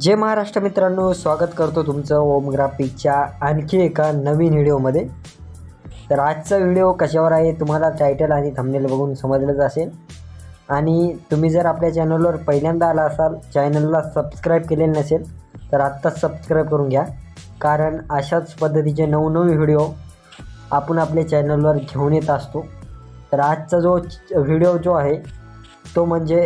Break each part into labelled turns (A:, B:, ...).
A: जे महाराष्ट्र मित्रांनो स्वागत करतो तुमचं ओमग्राफिकच्या आणखी एका नवीन व्हिडिओमध्ये. तर आजचा व्हिडिओ कशावर आहे तुम्हाला टायटल आणि थंबनेल बघून समजलंच असेल. आणि तुम्ही जर आपल्या चॅनलवर पहिल्यांदा आला असाल चॅनलला सबस्क्राईब केलेलं नसेल तर आत्ताच सबस्क्राईब करून घ्या. कारण अशाच पद्धतीचे नवनवीन व्हिडिओ आपण आपल्या चॅनलवर घेऊन येत असतो. तर आजचा जो व्हिडिओ जो आहे तो म्हणजे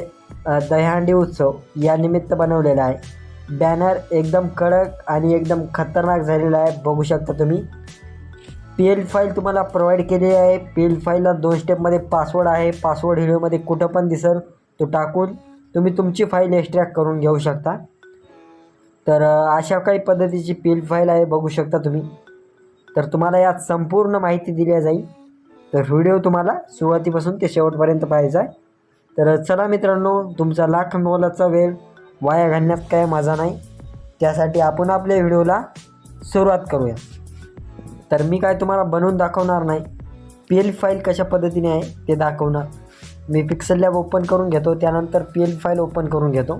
A: दह्यांडी दहीहंडी उत्सव या निमित्त बनवलेला आहे. बॅनर एकदम कडक आणि एकदम खतरनाक झालेला आहे. बघू शकता तुम्ही. पी एल फाईल तुम्हाला प्रोव्हाइड केलेली आहे. पी एल फाईलला दोन स्टेपमध्ये पासवर्ड आहे. पासवर्ड हिरोमध्ये कुठं पण दिसेल तो टाकून तुम्ही तुमची फाईल एक्स्ट्रॅक्ट करून घेऊ शकता. तर अशा काही पद्धतीची पी एल फाईल आहे बघू शकता तुम्ही. तर तुम्हाला यात संपूर्ण माहिती दिली जाईल. तर व्हिडिओ तुम्हाला सुरुवातीपासून ते शेवटपर्यंत पाहायचा आहे. तर चला मित्रांनो तुमचा लाख मोलाचा वेळ वाया घालण्यात काय मजा नाही. त्यासाठी आपण आपल्या व्हिडिओला सुरुवात करूया. तर मी काय तुम्हाला बनवून दाखवणार नाही. पी एल फाईल कशा पद्धतीने आहे ते दाखवणार. मी पिक्सल लॅब ओपन करून घेतो त्यानंतर पी एल फाईल ओपन करून घेतो.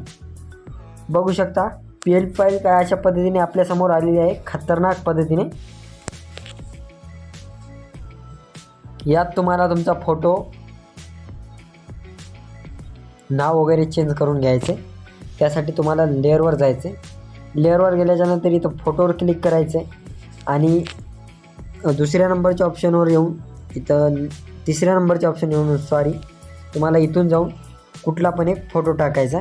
A: बघू शकता पी एल फाईल काय अशा पद्धतीने आपल्यासमोर आलेली आहे खतरनाक पद्धतीने. यात तुम्हाला तुमचा फोटो नाव वगैरे चेंज करून घ्यायचे. त्यासाठी तुम्हाला लेअरवर जायचे लेअरवर गेल्याच्यानंतर इथं फोटोवर क्लिक करायचे आणि दुसऱ्या नंबरच्या ऑप्शनवर येऊन इथं तिसऱ्या नंबरच्या ऑप्शन येऊन सॉरी तुम्हाला इथून जाऊन कुठला पण एक फोटो टाकायचा.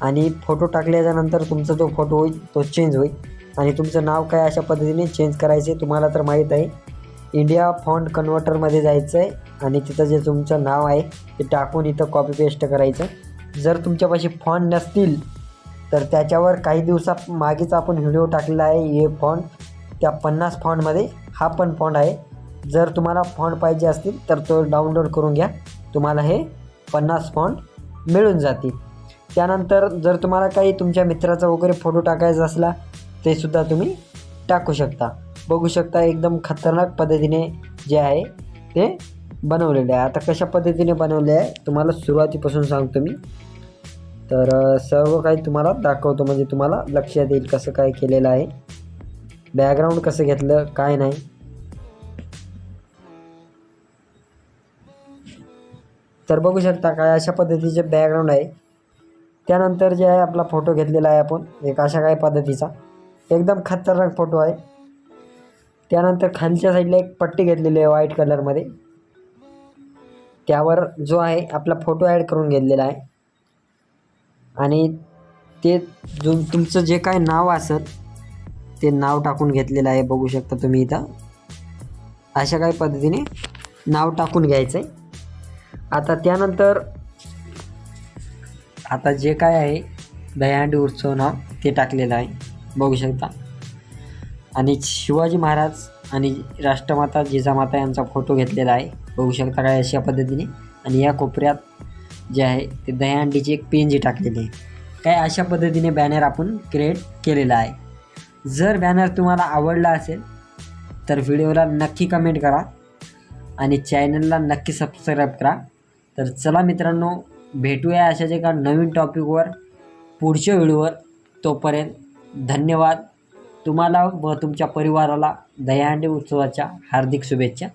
A: आणि फोटो टाकल्याच्यानंतर तुमचा जो फोटो होईल तो चेंज होईल. आणि तुमचं नाव काय अशा पद्धतीने चेंज करायचे तुम्हाला तर माहीत आहे. इंडिया फॉन्ट कन्व्हर्टरमध्ये जायचं आहे आणि तिथं जे तुमचं नाव आहे ते टाकून इथं कॉपी पेस्ट करायचं. जर तुमच्यापाशी फॉन्ट नसतील तर त्याच्यावर काही दिवसा मागेच आपण व्हिडिओ टाकलेला आहे हे फॉन्ट त्या पन्नास फॉन्टमध्ये हा पण फॉन्ट आहे. जर तुम्हाला फॉन्ट पाहिजे असतील तर तो डाउनलोड करून घ्या. तुम्हाला हे पन्नास फॉन्ट मिळून जातील. त्यानंतर जर तुम्हाला काही तुमच्या मित्राचा वगैरे फोटो टाकायचा असला ते सुद्धा तुम्ही टाकू शकता. बघू शकता एकदम खतरनाक पद्धतीने जे आहे ते बनवलेले आहे. आता कशा पद्धतीने बनवले आहे तुम्हाला सुरुवातीपासून सांगतो मी. तर सर्व काही तुम्हाला दाखवतो म्हणजे तुम्हाला लक्षात येईल कसं काय केलेलं आहे. बॅकग्राऊंड कसं घेतलं काय नाही. तर बघू शकता काय अशा पद्धतीचे बॅकग्राऊंड आहे. त्यानंतर जे आहे आपला फोटो घेतलेला आहे आपण एक अशा काही पद्धतीचा. एकदम खतरनाक फोटो आहे. त्यानंतर खालच्या साईडला एक पट्टी घेतलेली आहे व्हाईट कलरमध्ये त्यावर जो आहे आपला फोटो ॲड करून घेतलेला आहे. आणि ते जो तुमचं जे काय नाव असेल ते नाव टाकून घेतलेलं आहे बघू शकता तुम्ही इथं. अशा काही पद्धतीने नाव टाकून घ्यायचं आहे आता त्यानंतर आता जे काय आहे दह्यांडी उत्सव नाव ते टाकलेलं आहे. बघू शकता. आणि शिवाजी महाराज आणि राष्ट्रमाता जिजामाता यांचा फोटो घेतलेला आहे. बघू शकता काय अशा पद्धतीने. आणि या कोपऱ्यात जे आहे ते दहीहंडीची एक पेंजी टाकलेली आहे. काय अशा पद्धतीने बॅनर आपण क्रिएट केलेला आहे. जर बॅनर तुम्हाला आवडला असेल तर व्हिडिओला नक्की कमेंट करा. आणि चॅनलला नक्की सबस्क्राईब करा. तर चला मित्रांनो भेटूया अशाच एका नवीन टॉपिकवर पुढच्या व्हिडिओवर. तोपर्यंत धन्यवाद. तुम्हाला व तुमच्या परिवाराला दह्यांडी उत्सवाच्या हार्दिक शुभेच्छा.